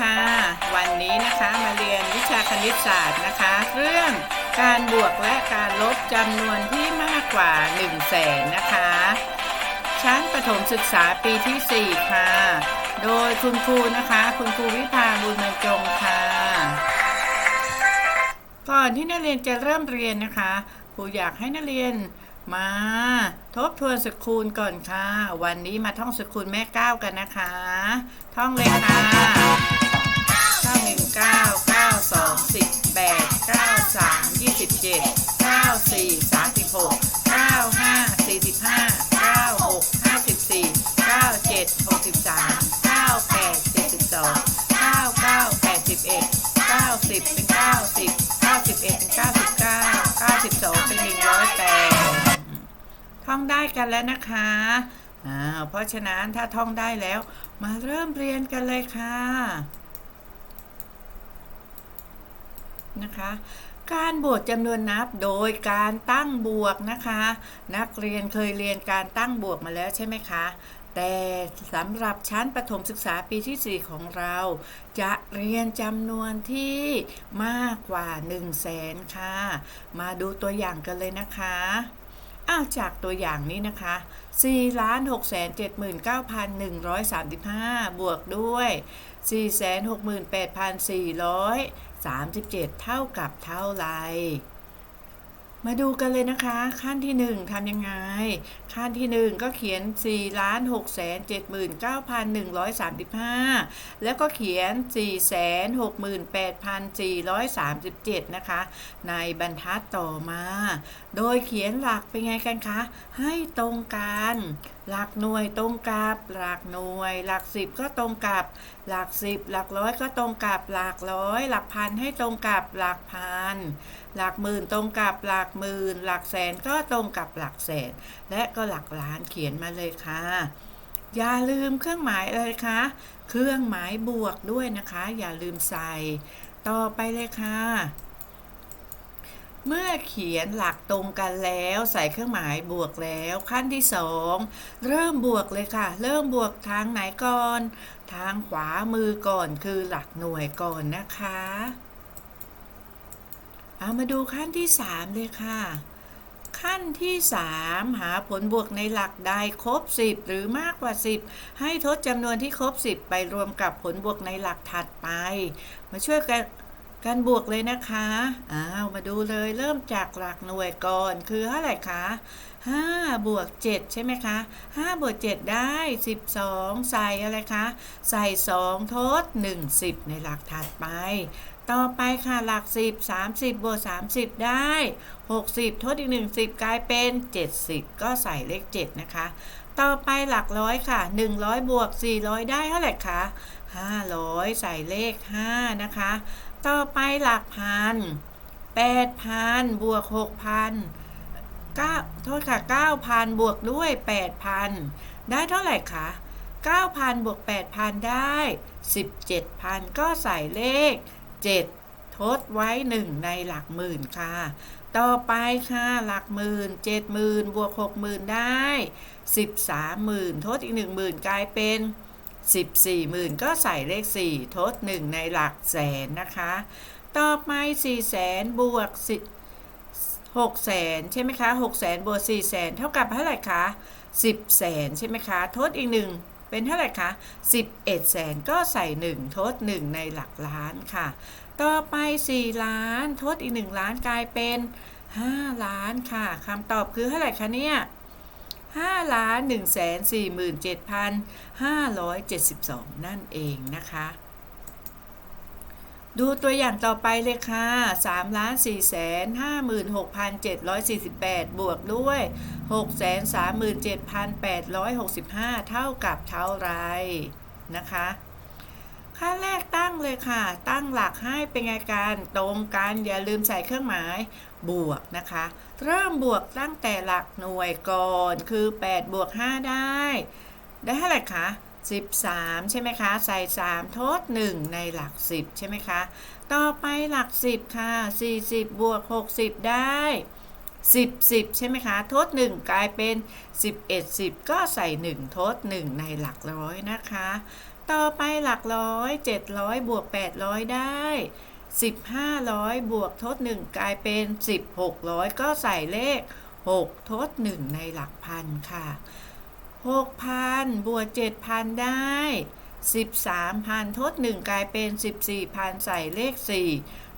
ค่ะ วันนี้นะคะมาเรียนวิชาคณิตศาสตร์นะคะ เรื่องการบวกและการลบจำนวนที่มากกว่า1 0 0 0 0แสนนะคะ ชั้นประถมศึกษาปีที่ 4 ค่ะ โดยคุณครูนะคะ คุณครูวิภาบุญบรรจงค่ะ ก่อนที่นักเรียนจะเริ่มเรียนนะคะครูอยากให้นักเรียนมาทบทวนสกุลก่อนค่ะ วันนี้มาท่องสกุลแม่ก้าวกันนะคะ ท่องเลยค่ะ เก้าหนึ่งเก้าเก้าสองสิบแปดเก้าสามยี่สิบเจ็ดเก้าสี่สามสิบหกเก้าห้าสี่สิบห้าเก้าหกห้าสิบสี่เก้าเจ็ดหกสิบสามเก้าแปดเจ็ดสิบสองเก้าเก้าแปดสิบเอ็ดเก้าสิบเป็นเก้าสิบเก้าสิบเอ็ดเป็นเก้าสิบเก้าเก้าสิบสองเป็นหนึ่งร้อยแปดท่องได้กันแล้วนะคะเพราะฉะนั้นถ้าท่องได้แล้ว มาเริ่มเรียนกันเลยค่ะ นะคะ การบวกจำนวนนับโดยการตั้งบวกนะคะ นักเรียนเคยเรียนการตั้งบวกมาแล้วใช่ไหมคะแต่สำหรับชั้นประถมศึกษาปีที่ 4 ของเรา จะเรียนจำนวนที่มากกว่า 1 0 0 0 0แสนค่ะ มาดูตัวอย่างกันเลยนะคะอ้าวจากตัวอย่างนี้นะคะ4ล้าน6 7 9 1 3 5 บวกด้วย 37 เท่ากับเท่าไร มาดูกันเลยนะคะ ขั้นที่ 1ทำยังไง ขั้นที่ 1 ก็เขียน 4 ล้าน6 7 9 1 3 5 แล้วก็เขียน 468,437 นะคะ ในบรรทัดต่อมา โดยเขียนหลักเป็นไงกันคะ ให้ตรงกัน หลักหน่วยตรงกับหลักหน่วย หลักสิบก็ตรงกับ หลักสิบ หลักร้อยก็ตรงกับหลักร้อย หลักพันให้ตรงกับหลักพัน หลักหมื่นตรงกับหลักหมื่น หลักแสนก็ตรงกับหลักแสน และก็หลักล้านเขียนมาเลยค่ะ อย่าลืมเครื่องหมายอะไรคะเครื่องหมายบวกด้วยนะคะ อย่าลืมใส่ ต่อไปเลยค่ะ เมื่อเขียนหลักตรงกันแล้วใส่เครื่องหมายบวกแล้วขั้นที่สองเริ่มบวกเลยค่ะ เริ่มบวกทางไหนก่อน ทางขวามือก่อนคือหลักหน่วยก่อนนะคะ เอามาดูขั้นที่สามเลยค่ะ ขั้นที่ 3 หาผลบวกในหลักใดครบ 10 หรือมากกว่า 10 ให้ทดจำนวนที่ครบ 10 ไปรวมกับผลบวกในหลักถัดไป มาช่วยกัน กันบวกเลยนะคะ อ้าว มาดูเลยเริ่มจากหลักหน่วยก่อน คือเท่าไหร่คะ5บวก7ใช่ไหมคะ5บวก7ได้ 12 ใส่อะไรคะ ใส่ 2 ทด 1 10 ในหลักถัดไป ต่อไปค่ะหลัก 10 30บวก30 ได้ 60 ทดอีก 1 10 กลายเป็น 70 ก็ใส่เลข 7 นะคะ ต่อไปหลักร้อยค่ะ 100 บวก 400 ได้เท่าไหร่คะ500 ใส่เลข 5 นะคะ ต่อไปหลักพันแปดพันบวกหกพันเก้าโทษค่ะเก้าพันบวกด้วยแปดพันได้เท่าไหร่คะเก้าพันบวกแปดพันได้สิบเจ็ดพันก็ใส่เลขเจ็ดทดไว้หนึ่งในหลักหมื่นค่ะ ต่อไปค่ะหลักหมื่นเจ็ดหมื่นบวกหกหมื่นได้สิบสามหมื่นทดอีกหนึ่งหมื่นกลายเป็น 14,000ก็ใส่เลข 4 ทด 1 ในหลักแสนนะคะ ต่อไป400,000บวก10 6แสนใช่ไหมคะ6แสนบวก4แสนเท่ากับเท่าไหร่คะ10แสนใช่ไหมคะทดอีกหนึ่งเป็นเท่าไหร่คะ11แสนก็ใส่ 1 ทด 1 ในหลักล้านค่ะ ต่อไป 4 ล้านทดอีก 1 ล้านกลายเป็น 5 ล้านค่ะคำตอบคือเท่าไหร่คะเนี่ย 5ล้าน1แสน47,572 นั่นเองนะคะ ดูตัวอย่างต่อไปเลยค่ะ3ล้าน4แสน56,748 บวกด้วย637,865 เท่ากับเท่าไรนะคะ ขั้นแรกตั้งเลยค่ะ ตั้งหลักให้เป็นไงกันตรงกันอย่าลืมใส่เครื่องหมายบวกนะคะ เริ่มบวกตั้งแต่หลักหน่วยก่อนคือ8บวก5ได้ ได้เท่าไหร่คะ13 ใช่ไหมคะ ใส่3ทด1ในหลัก 10 ใช่ไหมคะ ต่อไปหลัก 10 ค่ะ 40 บวก 60 ได้ 10 10 ใช่ไหมคะทด1กลายเป็น 11 10 ก็ใส่1ทด1ในหลักร้อยนะคะ ต่อไปหลักร้อยเจ็ดร้อยบวกแปดร้อยได้สิบห้าร้อยบวกทดหนึ่งกลายเป็นสิบหกร้อยก็ใส่เลขหกทดหนึ่งในหลักพันค่ะหกพันบวกเจ็ดพันได้สิบสามพันทดหนึ่งกลายเป็นสิบสี่พันใส่เลขสี่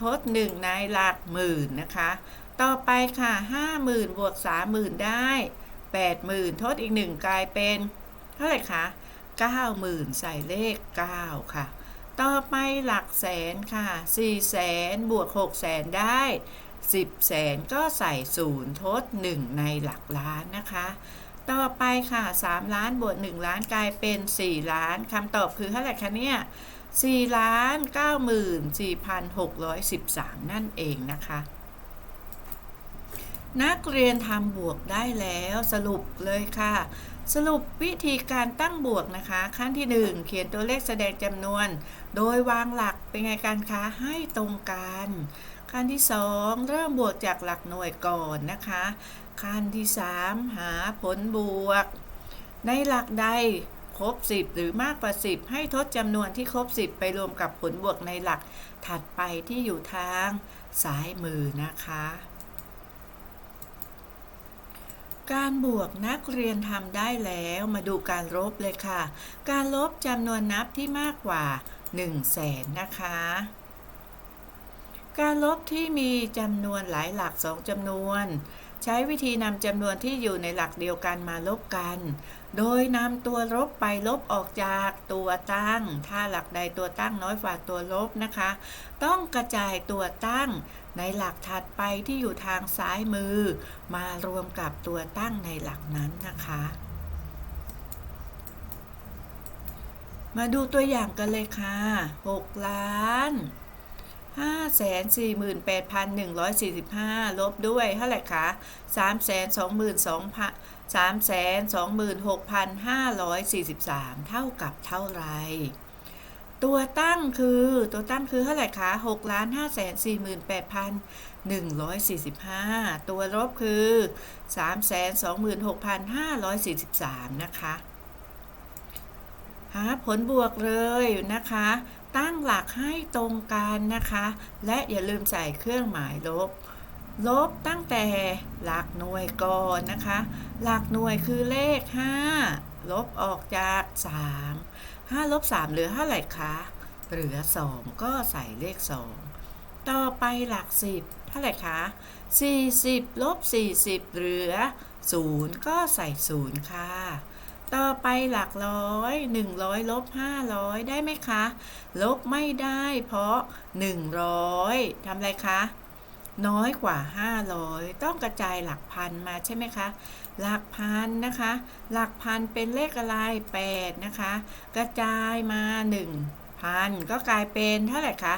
ทดหนึ่งในหลักหมื่นนะคะ ต่อไปค่ะห้าหมื่นบวกสามหมื่นได้แปดหมื่นทดอีกหนึ่งกลายเป็น เท่าไหร่คะ 90,000 ใส่เลข 9 ค่ะ ต่อไปหลักแสนค่ะ 4 แสนบวก 6 แสนได้ 10 แสนก็ใส่0ทด 1 ในหลักล้านนะคะ ต่อไปค่ะ 3 ล้านบวก 1 ล้านกลายเป็น 4 ล้านคำตอบคือเท่าไหร่คะเนี่ย4ล้าน94,613 นั่นเองนะคะ นักเรียนทำบวกได้แล้วสรุปเลยค่ะ สรุปวิธีการตั้งบวกนะคะ ขั้นที่ 1 เขียนตัวเลขแสดงจำนวน โดยวางหลักเป็นไงกันคะให้ตรงกัน ขั้นที่ 2 เริ่มบวกจากหลักหน่วยก่อนนะคะ ขั้นที่ 3 หาผลบวก ในหลักใดครบ 10 หรือมากกว่า 10 ให้ทดจำนวนที่ครบ 10 ไปรวมกับผลบวกในหลักถัดไปที่อยู่ทางซ้ายมือนะคะ การบวกนักเรียนทำได้แล้วมาดูการลบเลยค่ะ การลบจำนวนนับที่มากกว่า1แสนนะคะ การลบที่มีจำนวนหลายหลัก2จำนวน ใช้วิธีนำจำนวนที่อยู่ในหลักเดียวกันมาลบกัน โดยนำตัวลบไปลบออกจากตัวตั้ง ถ้าหลักใดตัวตั้งน้อยกว่าตัวลบนะคะ ต้องกระจายตัวตั้งในหลักถัดไปที่อยู่ทางซ้ายมือ มารวมกับตัวตั้งในหลักนั้นนะคะ มาดูตัวอย่างกันเลยค่ะ 6 ล้าน 548,145 ลบด้วยเท่าไหร่คะ322,326,543 เท่ากับเท่าไร ตัวตั้งคือตัวตั้งคือเท่าไหร่คะ6ล้าน548,145 ตัวลบคือ 326,543 นะคะ หาผลบวกเลยนะคะ ตั้งหลักให้ตรงกันนะคะ และอย่าลืมใส่เครื่องหมายลบ ลบตั้งแต่หลักหน่วยก่อนนะคะ หลักหน่วยคือเลข 5 ลบออกจาก 3 5ลบ3เหลือเท่าไหร่คะเหลือ 2 ก็ใส่เลข 2 ต่อไปหลัก 10 เท่าไหร่คะ40ลบ40 เหลือ 0 ก็ใส่ 0 ค่ะ ต่อไปหลักร้อย100ลบ500 ได้ไหมคะ ลบไม่ได้เพราะ 100ทำอะไรคะน้อยกว่า 500 ต้องกระจายหลักพันมาใช่ไหมคะ หลักพันนะคะ หลักพันเป็นเลขอะไร 8 นะคะ กระจายมา1พันก็กลายเป็นเท่าไหร่คะ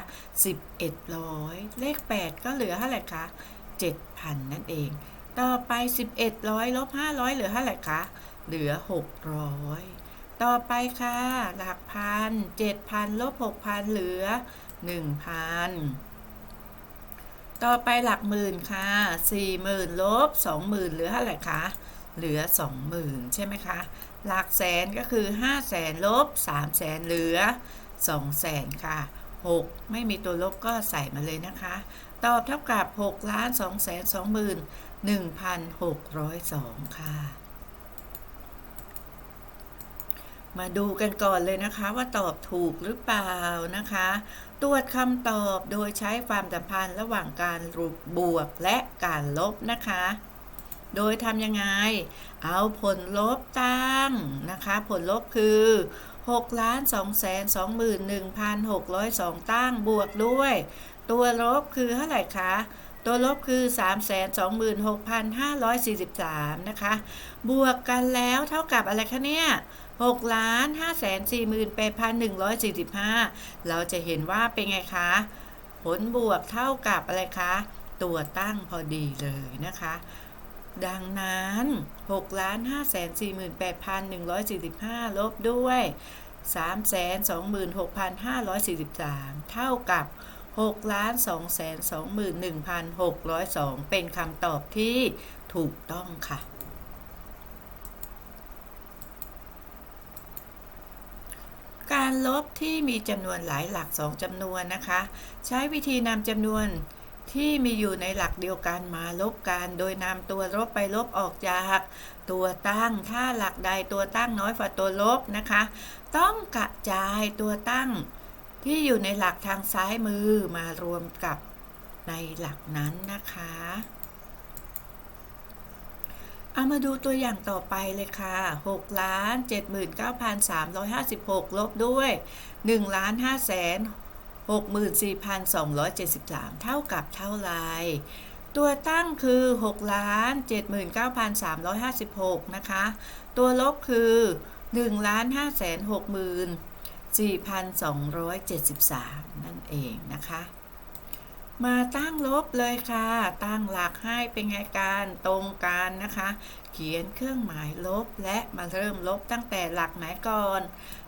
1100 เลข 8 ก็เหลือเท่าไหร่คะ 7,000 นั่นเอง ต่อไป 1100ลบ500 เหลือเท่าไหร่คะ เหลือ 600 ต่อไปค่ะ หลักพัน7,000ลบ6,000 เหลือ 1,000 ต่อไปหลักหมื่นค่ะ 40,000ลบ20,000 เหลือเท่าไหร่คะเหลือ 20,000 ใช่ไหมคะ หลักแสนก็คือ 500,000ลบ300,000 เหลือ 200,000 ค่ะ 6 ไม่มีตัวลบก็ใส่มาเลยนะคะ ตอบเท่ากับ6ล้าน2 2 1,602 ค่ะ มาดูกันก่อนเลยนะคะว่าตอบถูกหรือเปล่านะคะ ตรวจคำตอบโดยใช้ความสัมพันธ์ระหว่างการบวกและการลบนะคะ โดยทำยังไง เอาผลลบตั้งนะคะ ผลลบคือ6ล้าน2แสน21,602 ตั้งบวกด้วย ตัวลบคือเท่าไหร่คะ ตัวลบคือ 326,543 นะคะ บวกกันแล้วเท่ากับอะไรคะเนี่ย6ล้าน548,145 เราจะเห็นว่าเป็นไงคะ ผลบวกเท่ากับอะไรคะ ตัวตั้งพอดีเลยนะคะ ดังนั้น6ล้าน548,145 ลบด้วย 326,543 เท่ากับ6 ล้าน221,602 เป็นคำตอบที่ถูกต้องค่ะกการลบที่มีจำนวนหลายหลักสองจำนวนนะคะ ใช้วิธีนำจำนวนที่มีอยู่ในหลักเดียวกันมาลบกัน โดยนำตัวลบไปลบออกจาก ตัวตั้ง ถ้าหลักใดตัวตั้งน้อยกว่าตัวลบนะคะ ต้องกระจายตัวตั้ง ที่อยู่ในหลักทางซ้ายมือมารวมกับในหลักนั้นนะคะเอามาดูตัวอย่างต่อไปเลยค่ะ6ล้าน79,356 ลบด้วย1ล้าน5แสน64,273 เท่ากับเท่าไร ตัวตั้งคือ6ล้าน79,356 นะคะ ตัวลบคือ1ล้าน5แส น64,273 นั่นเองนะคะ มาตั้งลบเลยค่ะ ตั้งหลักให้เป็นไงการตรงกันนะคะ เขียนเครื่องหมายลบและมาเริ่มลบตั้งแต่หลักไหนก่อน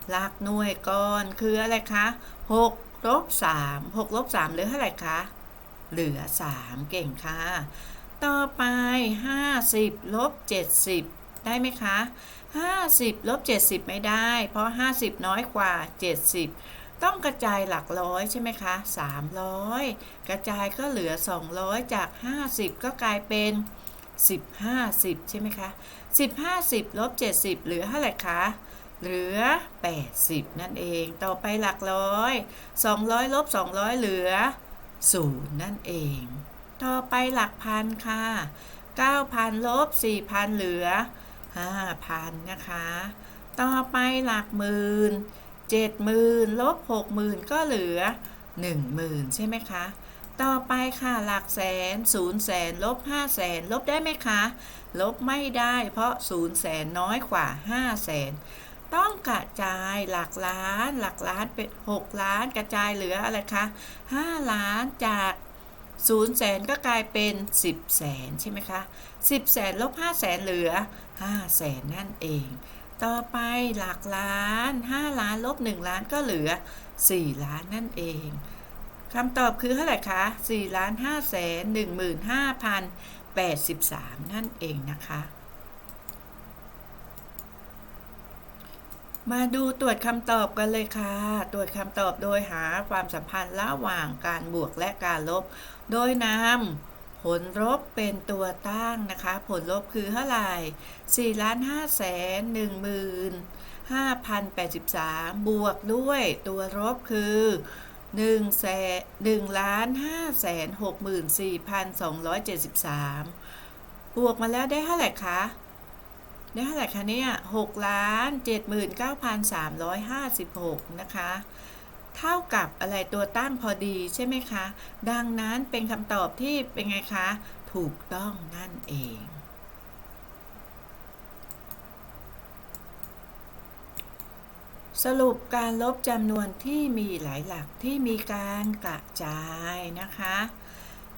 หลักหน่วยก่อนคืออะไรคะ6ลบ3 6ลบ3เหลือเท่าไหร่คะ เหลือ 3 เก่งค่ะ ต่อไป 50ลบ70 ได้ไหมคะ 50ลบ70 ไม่ได้ เพราะ 50 น้อยกว่า 70 ต้องกระจายหลักร้อยใช่ไหมคะ 300 กระจายก็เหลือ 200 จาก 50 ก็กลายเป็น 10 50 ใช่ไหมคะ 10 50ลบ70 เหลือเท่าไหร่คะเหลือ 80 นั่นเอง ต่อไปหลักร้อย 200ลบ200 เหลือ 0 นั่นเอง ต่อไปหลักพันค่ะ 9,000ลบ4,000 เหลือ 5,000 นะคะ ต่อไปหลักหมื่น70,000ลบ60,000 ก็เหลือ 10,000 ใช่ไหมคะ ต่อไปค่ะหลักแสน0แสนลบ5แสนลบได้ไหมคะ ลบไม่ได้เพราะ0แสนน้อยกว่า5แสนต้องกระจายหลักล้าน หลักล้านเป็น6ล้านกระจายเหลืออะไรคะ5ล้านจาก 0แสนก็กลายเป็น 10แสนใช่ไหมคะ10แสนลบ5แสนเหลือ5แสนนั่นเอง ต่อไปหลักล้าน 5 ล้านลบ1ล้านก็เหลือ 4 ล้านนั่นเองคำตอบคือเท่าไหร่คะ4ล้าน5แสน15,083 นั่นเองนะคะ มาดูตรวจคำตอบกันเลยค่ะ ตรวจคำตอบโดยหาความสัมพันธ์ระหว่างการบวกและการลบ โดยนำผลลบเป็นตัวตั้งนะคะ ผลลบคือเท่าไหร่4ล้าน5แสน1หมื่น5,083 บวกด้วยตัวลบคือ1แสน1ล้าน5แสน64,273 บวกมาแล้วได้เท่าไหร่คะ ได้เท่าไหร่คะเนี่ย6ล้าน79,356 นะคะ เท่ากับอะไรตัวตั้งพอดีใช่ไหมคะ ดังนั้นเป็นคำตอบที่เป็นไงคะ ถูกต้องนั่นเองสรุปการลบจำนวนที่มีหลายหลักที่มีการกระจายนะคะ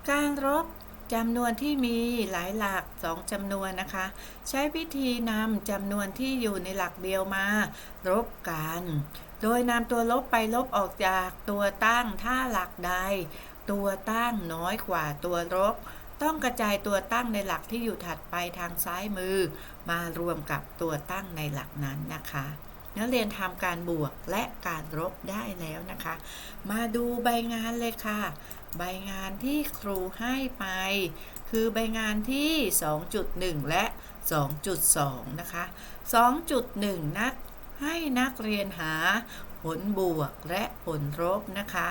การลบจำนวนที่มีหลายหลักสองจำนวนนะคะ ใช้วิธีนำจำนวนที่อยู่ในหลักเดียวมาลบกัน โดยนำตัวลบไปลบออกจากตัวตั้งถ้าหลักใด ตัวตั้งน้อยกว่าตัวลบ ต้องกระจายตัวตั้งในหลักที่อยู่ถัดไปทางซ้ายมือ มารวมกับตัวตั้งในหลักนั้นนะคะนักเรียนทำการบวกและการลบได้แล้วนะคะ มาดูใบงานเลยค่ะ ใบงานที่ครูให้ไป คือใบงานที่ 2.1 และ 2.2 นะคะ 2.1 นัก ให้นักเรียนหาผลบวกและผลลบนะคะ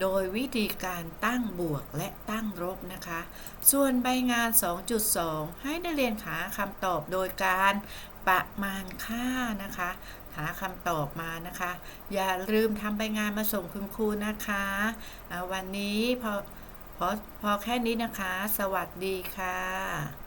โดยวิธีการตั้งบวกและตั้งลบนะคะ ส่วนใบงาน 2.2 ให้นักเรียนหาคำตอบโดยการประมาณค่านะคะ หาคำตอบมานะคะ อย่าลืมทำใบงานมาส่งคุณครูนะคะวันนี้พอพอพอแค่นี้นะคะ สวัสดีค่ะ